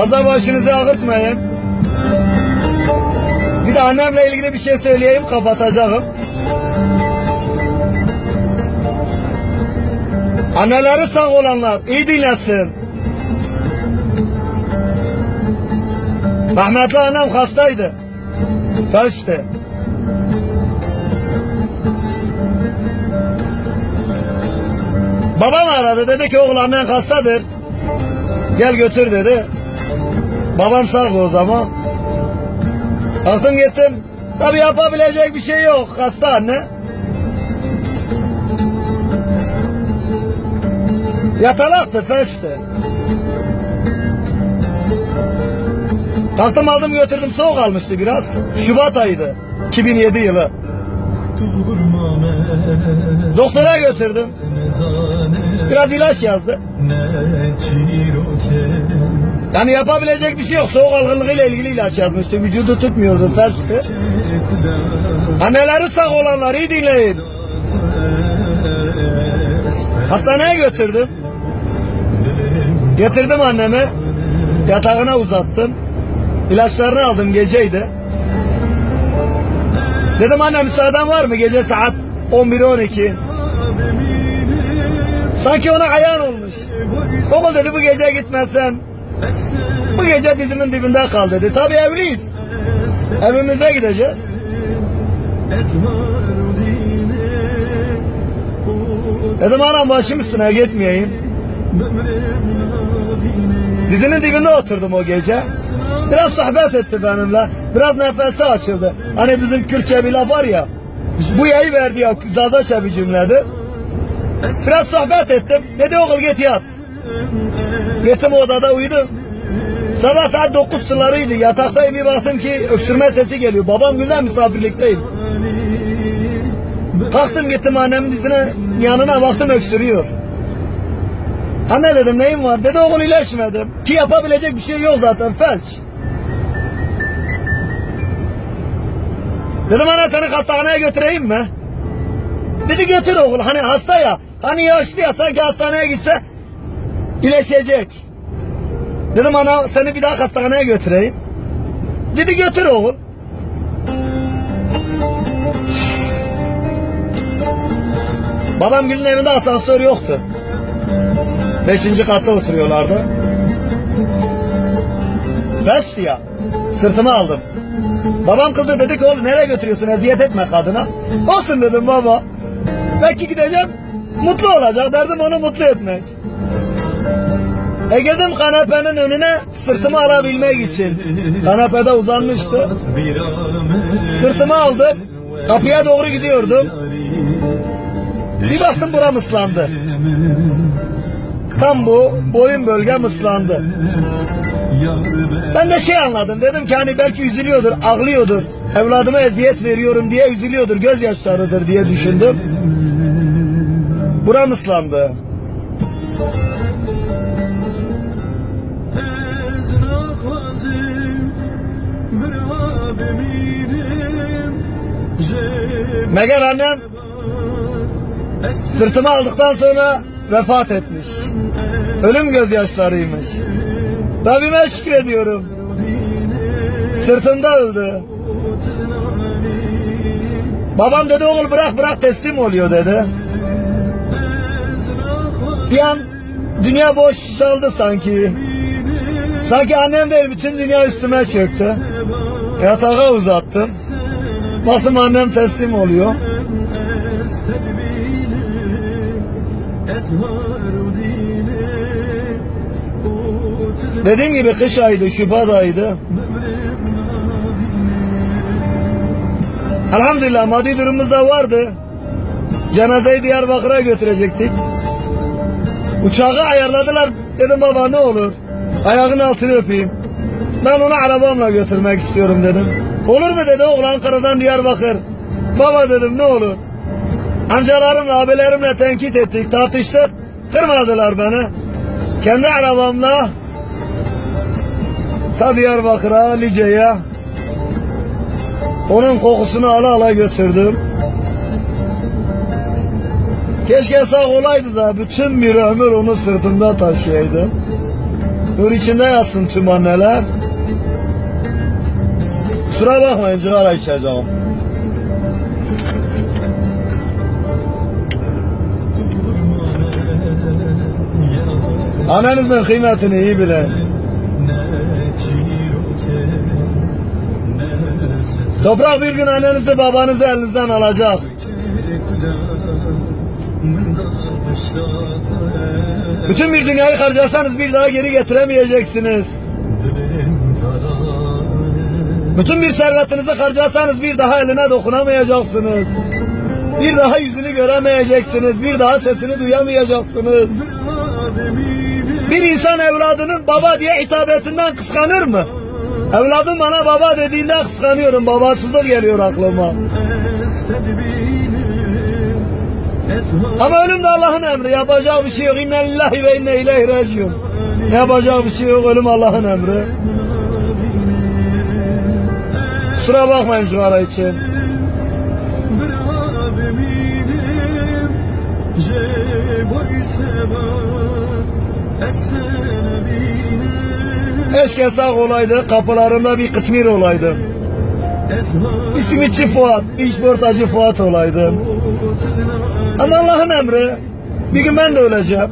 Fazla başınızı ağırtmayın. Bir de annemle ilgili bir şey söyleyeyim kapatacağım. Anneleri sağ olanlar iyi dinlesin. Rahmetli annem hastaydı. Kaçtı. Babam aradı dedi ki oğul annen hastadır. Gel götür dedi. Babam sağ o zaman. Kalktım gittim. Tabi yapabilecek bir şey yok. Hasta anne. Yatalaktı feşti. Kalktım aldım götürdüm soğuk almıştı biraz. Şubat ayıydı. 2007 yılı. Doktora götürdüm. Biraz ilaç yazdı. Yani yapabilecek bir şey yok. Soğuk algınlığıyla ilgili ilaç yazmıştı. Vücudu tutmuyordu. Ekler Anneleri sağ olanlar iyi dinleyin. Hastaneye götürdüm. Getirdim annemi. Yatağına uzattım. İlaçlarını aldım geceydi. Dedim anne müsaaden var mı? Gece saat 11-12. Sanki ona ayağın olmuş. Oğul dedi bu gece gitmezsen bu gece dizimin dibinde kal dedi. Tabii evliyiz. Evimize gideceğiz. Dedim anam başım üstüne gitmeyeyim. Dizinin dibinde oturdum o gece. Biraz sohbet etti benimle. Biraz nefesi açıldı. Hani bizim Kürtçe bir laf var ya. Bu yayı verdi ya Zazaça bir cümledir. Biraz sohbet ettim. Dedi oğul git yat. Gittim odada uyudum. Sabah saat 9 sularıydı. Yataktayım bir baktım ki öksürme sesi geliyor. Babam günden misafirlikteyim. Kalktım gittim annemin dizine yanına baktım öksürüyor. Anne dedim neyin var? Dedi oğul iyileşmedim. Ki yapabilecek bir şey yok zaten felç. Dedim anne seni hastaneye götüreyim mi? Dedi götür oğul hani hasta ya. Hani yaşlı ya sanki hastaneye gitse iyileşecek. Dedim ana seni bir daha hastaneye götüreyim. Dedi götür oğul. Babam Gül'ün evinde asansör yoktu. Beşinci katta oturuyorlardı. Felçti ya. Sırtıma aldım. Babam kızdı dedi ki oğlum nereye götürüyorsun eziyet etme kadına. Olsun dedim baba. Belki gideceğim mutlu olacak derdim onu mutlu etmek. E girdim kanepenin önüne sırtımı alabilmek için. Kanepede uzanmıştı. Sırtımı aldım. Kapıya doğru gidiyordum. Bir baktım buram ıslandı. Tam bu boyun bölgem ıslandı. Ben de şey anladım. Dedim ki hani belki üzülüyordur, ağlıyordur. Evladıma eziyet veriyorum diye üzülüyordur. Gözyaşlarıdır diye düşündüm. Buram ıslandı. Meğer annem sırtımı aldıktan sonra vefat etmiş. Ölüm gözyaşlarıymış. Rabbime şükrediyorum. Sırtımda öldü. Babam dedi oğul bırak bırak teslim oluyor dedi. Bir an dünya boş çaldı sanki. Sanki annem değil bütün dünya üstüme çöktü. Yatağa uzattım. Baktım annem teslim oluyor. Dediğim gibi kış ayıydı, Şubat ayıydı. Elhamdülillah maddi durumumuz da vardı. Cenazeyi Diyarbakır'a götürecektik. Uçağı ayarladılar. Dedim baba ne olur. Ayağın altını öpeyim. Ben onu arabamla götürmek istiyorum dedim. Olur mu dedi oğul Ankara'dan Diyarbakır. Baba dedim ne olur. Amcalarımla abilerimle tenkit ettik tartıştık. Kırmadılar beni. Kendi arabamla ta Diyarbakır'a Lice'ye onun kokusunu ala ala götürdüm. Keşke sağ olaydı da bütün bir ömür onu sırtımda taşıyaydım. Nur içinde yatsın tüm anneler. Kusura bakmayın cigara içeceğim. Annenizin kıymetini iyi bilin. Toprak bir gün annenizi babanızı elinizden alacak. Bütün bir dünyayı harcarsanız bir daha geri getiremeyeceksiniz. Bütün bir servetinizi harcarsanız bir daha eline dokunamayacaksınız. Bir daha yüzünü göremeyeceksiniz. Bir daha sesini duyamayacaksınız. Bir insan evladının baba diye hitabetinden kıskanır mı? Evladım bana baba dediğinde kıskanıyorum. Babasızlık geliyor aklıma. Ama ölüm de Allah'ın emri. Yapacak bir şey yok. İnne lillahi ve inne ileyhi raciun. Yapacak bir şey yok. Ölüm Allah'ın emri. Kusura bakmayın şu ara için. Keşke sağ olaydı. Kapılarında bir kıtmir olaydı. Simitçi Fuat, işportacı Fuat olaydı. Ama Allah'ın emri. Bir gün ben de öleceğim.